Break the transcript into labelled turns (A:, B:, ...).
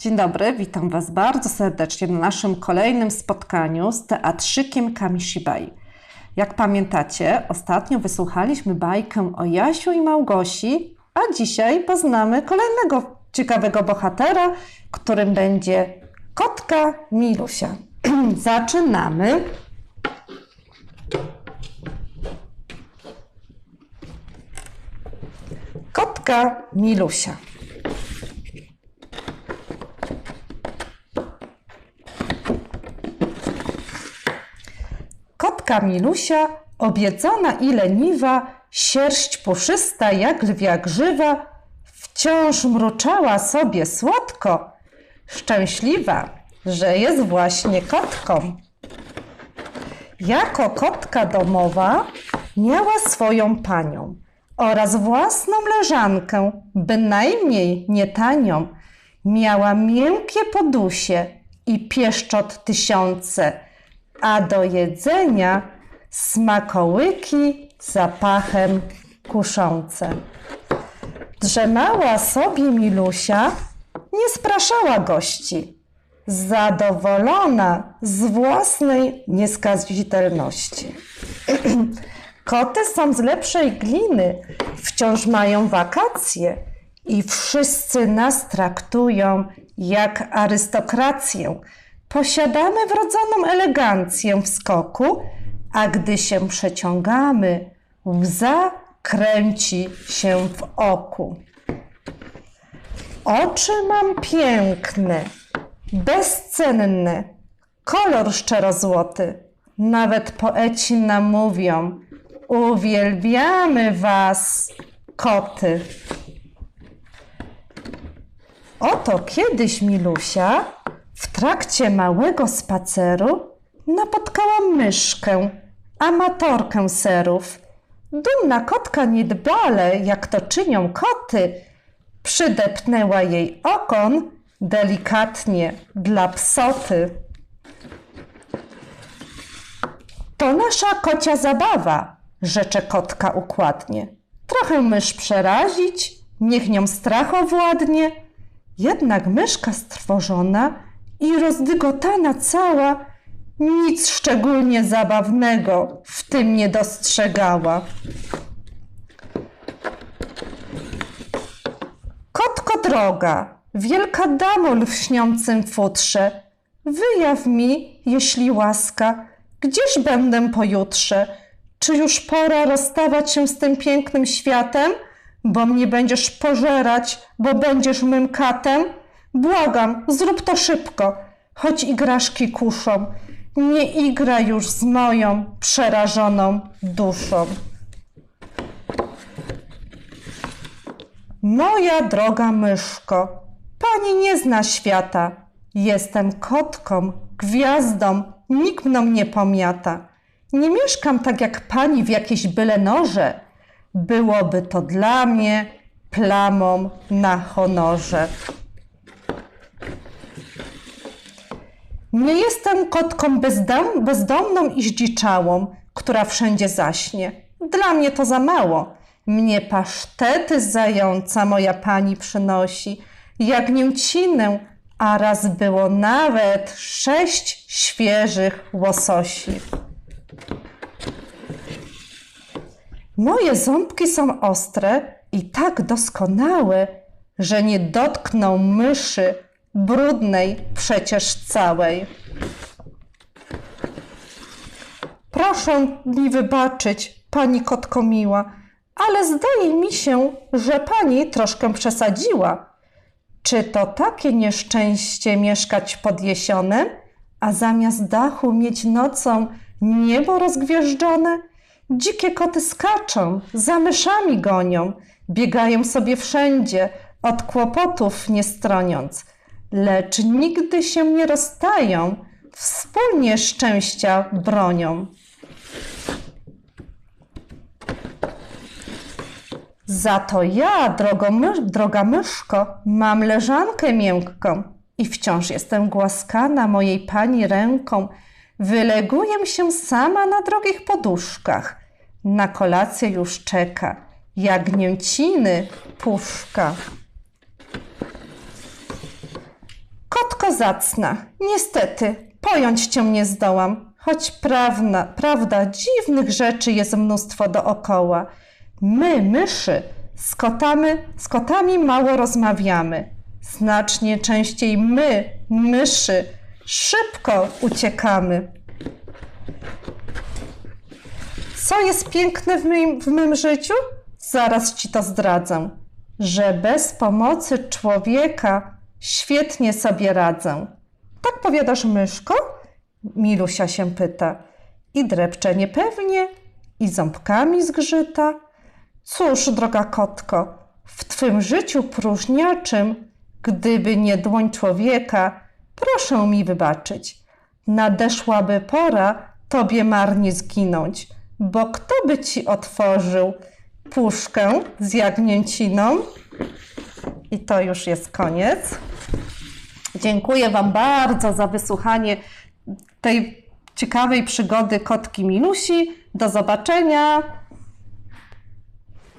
A: Dzień dobry, witam Was bardzo serdecznie na naszym kolejnym spotkaniu z teatrzykiem Kamishibai. Jak pamiętacie, ostatnio wysłuchaliśmy bajkę o Jasiu i Małgosi, a dzisiaj poznamy kolejnego ciekawego bohatera, którym będzie kotka Milusia. Zaczynamy. Kotka Milusia. Kotka Milusia, obiedzona i leniwa, sierść puszysta jak lwia grzywa, wciąż mruczała sobie słodko, szczęśliwa, że jest właśnie kotką. Jako kotka domowa miała swoją panią oraz własną leżankę, bynajmniej nie tanią. Miała miękkie podusie i pieszczot tysiące, a do jedzenia smakołyki zapachem kuszące. Drzemała sobie Milusia, nie spraszała gości, zadowolona z własnej nieskazitelności. Koty są z lepszej gliny, wciąż mają wakacje i wszyscy nas traktują jak arystokrację. Posiadamy wrodzoną elegancję w skoku, a gdy się przeciągamy, łza kręci się w oku. Oczy mam piękne, bezcenne, kolor szczerozłoty. Nawet poeci nam mówią, uwielbiamy was, koty. Oto kiedyś Milusia w trakcie małego spaceru napotkała myszkę, amatorkę serów. Dumna kotka niedbale, jak to czynią koty, przydepnęła jej okon delikatnie dla psoty. To nasza kocia zabawa, rzecze kotka układnie. Trochę mysz przerazić, niech nią strach owładnie. Jednak myszka strwożona i rozdygotana cała nic szczególnie zabawnego w tym nie dostrzegała. Kotko droga, wielka damo w śniącym futrze, wyjaw mi, jeśli łaska, gdzież będę pojutrze? Czy już pora rozstawać się z tym pięknym światem? Bo mnie będziesz pożerać, bo będziesz mym katem? Błagam, zrób to szybko, choć igraszki kuszą. Nie igra już z moją przerażoną duszą. Moja droga myszko, pani nie zna świata. Jestem kotką, gwiazdą, nikt mną nie pomiata. Nie mieszkam tak jak pani w jakiejś byle noże. Byłoby to dla mnie plamą na honorze. Nie jestem kotką bezdom, bezdomną i zdziczałą, która wszędzie zaśnie. Dla mnie to za mało. Mnie pasztety zająca moja pani przynosi, jagnięcinę, a raz było nawet sześć świeżych łososi. Moje ząbki są ostre i tak doskonałe, że nie dotkną myszy brudnej przecież całej. Proszę mi wybaczyć, pani kotko miła, ale zdaje mi się, że pani troszkę przesadziła. Czy to takie nieszczęście mieszkać pod jesionem, a zamiast dachu mieć nocą niebo rozgwieżdżone? Dzikie koty skaczą, za myszami gonią, biegają sobie wszędzie, od kłopotów nie stroniąc, lecz nigdy się nie rozstają, wspólnie szczęścia bronią. Za to ja, drogo my, droga myszko, mam leżankę miękką i wciąż jestem głaskana mojej pani ręką. Wyleguję się sama na drogich poduszkach. Na kolację już czeka jagnięciny puszka. Zacna. Niestety, pojąć cię nie zdołam, choć prawna, prawda, dziwnych rzeczy jest mnóstwo dookoła. My, myszy, z, kotamy, z kotami mało rozmawiamy. Znacznie częściej my, myszy, szybko uciekamy. Co jest piękne w moim, w mym życiu? Zaraz ci to zdradzę. Że bez pomocy człowieka świetnie sobie radzę. Tak powiadasz, myszko? Milusia się pyta. I drepcze niepewnie, i ząbkami zgrzyta. Cóż, droga kotko, w twym życiu próżniaczym, gdyby nie dłoń człowieka, proszę mi wybaczyć. Nadeszłaby pora tobie marnie zginąć, bo kto by ci otworzył puszkę z jagnięciną? I to już jest koniec. Dziękuję Wam bardzo za wysłuchanie tej ciekawej przygody kotki Milusi. Do zobaczenia.